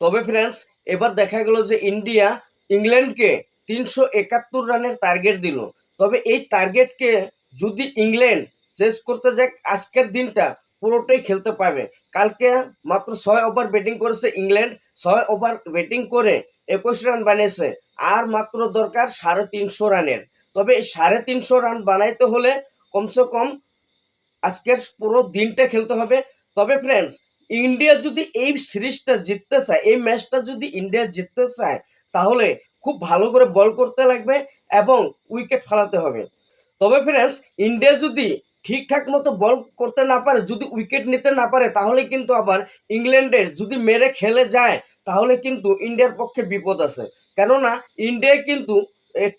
তবে ফ্রেন্ডস এবার দেখা গেল যে ইন্ডিয়া ইংল্যান্ডকে তিনশো একাত্তর রানের টার্গেট দিল। তবে এই টার্গেটকে যদি ইংল্যান্ড শেষ করতে যায় আজকের দিনটা পুরোটাই খেলতে পারবে। কালকে মাত্র ছয় ওভার ব্যাটিং করেছে ইংল্যান্ড, ছয় ওভার ব্যাটিং করে একুশ রান বানিয়েছে। আর মাত্র দরকার সাড়ে তিনশো রানের। তবে সাড়ে তিনশো রান বানাইতে হলে কমসে কম আজকের পুরো দিনটা খেলতে হবে। তবে ফ্রেন্ডস ইন্ডিয়া যদি এই সিরিজটা জিততে চায়, এই ম্যাচটা যদি ইন্ডিয়া জিততে চায়, তাহলে খুব ভালো করে বল করতে লাগবে এবং উইকেট ফেলাতে হবে। তবে ফ্রেন্ডস ইন্ডিয়া যদি ঠিকঠাক মতো বল করতে না পারে, যদি উইকেট নিতে না পারে, তাহলে কিন্তু আবার ইংল্যান্ডের যদি মেরে খেলে যায়, তাহলে কিন্তু ইন্ডিয়ার পক্ষে বিপদ আছে। কেননা, ইন্ডিয়া কিন্তু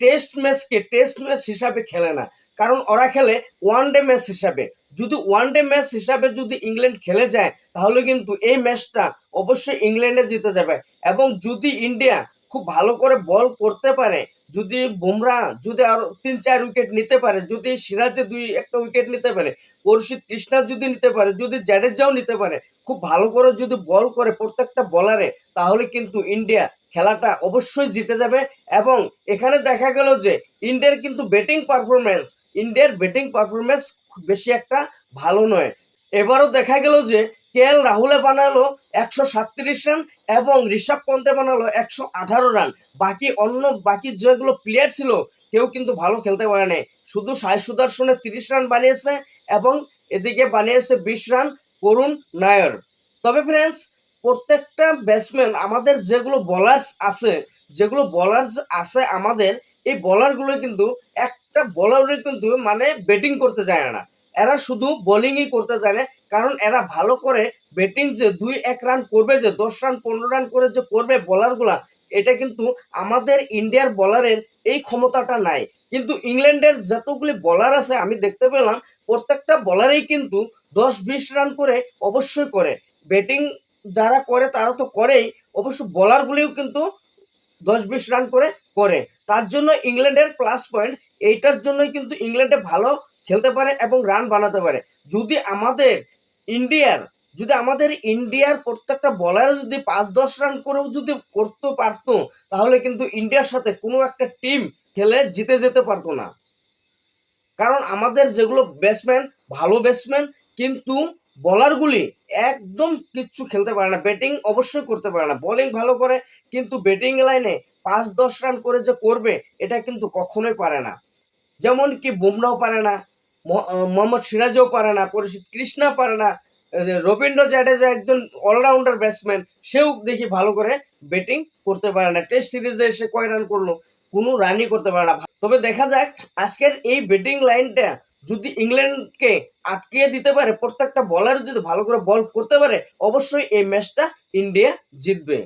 টেস্ট ম্যাচকে টেস্ট ম্যাচ হিসাবে খেলে না। কারণ ওরা খেলে ওয়ান ডে ম্যাচ হিসাবে। যদি ওয়ান ডে ম্যাচ হিসাবে যদি ইংল্যান্ড খেলে যায়, তাহলে কিন্তু এই ম্যাচটা অবশ্যই ইংল্যান্ডে জিতে যাবে। এবং যদি ইন্ডিয়া খুব ভালো করে বল করতে পারে যদি বুমরা যদি আরও তিন, চার উইকেট নিতে পারে, যদি সিরাজে দুই একটা উইকেট নিতে পারে পরিশিদ কৃষ্ণা যদি নিতে পারে, যদি জাডেজাও নিতে পারে, খুব ভালো করে যদি বল করে প্রত্যেকটা বলারে তাহলে কিন্তু ইন্ডিয়া খেলাটা অবশ্যই জিতে যাবে। এবং এখানে দেখা গেল যে ইন্ডিয়ার কিন্তু ব্যাটিং পারফরমেন্স ইন্ডিয়ার ব্যাটিং পারফরমেন্স বেশি একটা ভালো নয়। এবারও দেখা গেল যে কে এল রাহুলে বানালো একশো সাতত্রিশ রান এবং ঋষভ পন্তে বানালো একশো আঠারো রান। বাকি অন্য বাকি যেগুলো প্লেয়ার ছিল, কেউ কিন্তু ভালো খেলতে পারে নাই। শুধু সাই সুদর্শনে তিরিশ রান বানিয়েছে এবং এদিকে বানিয়েছে বিশ রান করুণ নায়ার। তবে ফ্রেন্ডস প্রত্যেকটা ব্যাটসম্যান আমাদের যেগুলো বলার্স আছে, যেগুলো বলার্স আছে আমাদের, এই বলারগুলো কিন্তু একটা বলারে কিন্তু মানে ব্যাটিং করতে যায় না। এরা শুধু বোলিংই করতে জানে। কারণ এরা ভালো করে ব্যাটিং যে দুই এক রান করবে, যে দশ রান পনেরো রান করে যে করবে বলারগুলা এটা কিন্তু আমাদের ইন্ডিয়ার বলারের এই ক্ষমতাটা নাই। কিন্তু ইংল্যান্ডের যতগুলি বলার আছে, আমি দেখতে পেলাম, প্রত্যেকটা বলারেই কিন্তু দশ বিশ রান করে অবশ্যই করে। ব্যাটিং যারা করে, তারা তো করেই, অবশ্য বলারগুলিও কিন্তু দশ বিশ রান করে করে। তার জন্য ইংল্যান্ডের প্লাস পয়েন্ট এইটার জন্যই কিন্তু ইংল্যান্ডে ভালো খেলতে পারে এবং রান বানাতে পারে। যদি আমাদের ইন্ডিয়ার, যদি আমাদের ইন্ডিয়ার প্রত্যেকটা বলারে যদি পাঁচ দশ রান করেও যদি করতে পারতো, তাহলে কিন্তু ইন্ডিয়ার সাথে কোনো একটা টিম খেলে জিতে যেতে পারতো না। কারণ আমাদের যেগুলো ব্যাটসম্যান ভালো ব্যাটসম্যান কিন্তু বলারগুলি একদম কিচ্ছু খেলতে পারে না ব্যাটিং অবশ্যই করতে পারে না। বোলিং ভালো করে, কিন্তু ব্যাটিং লাইনে পাঁচ দশ রান করে যে করবে, এটা কিন্তু কখনোই পারে না। যেমন কি বুমরাও পারে না মোহাম্মদ সিরাজও পারে না, পরিচিত কৃষ্ণা পারে না রবীন্দ্র জাডেজা একজন অলরাউন্ডার ব্যাটসম্যান সেও দেখি ভালো করে ব্যাটিং করতে পারে না। টেস্ট সিরিজে এসে কয় রান করল, কোনো রানই করতে পারে না। তবে দেখা যাক, আজকের এই ব্যাটিং লাইনটা যদি ইংল্যান্ডকে আটকিয়ে দিতে পারে, প্রত্যেকটা বলার যদি ভালো করে বল করতে পারে, অবশ্যই এই ম্যাচটা ইন্ডিয়া জিতবে।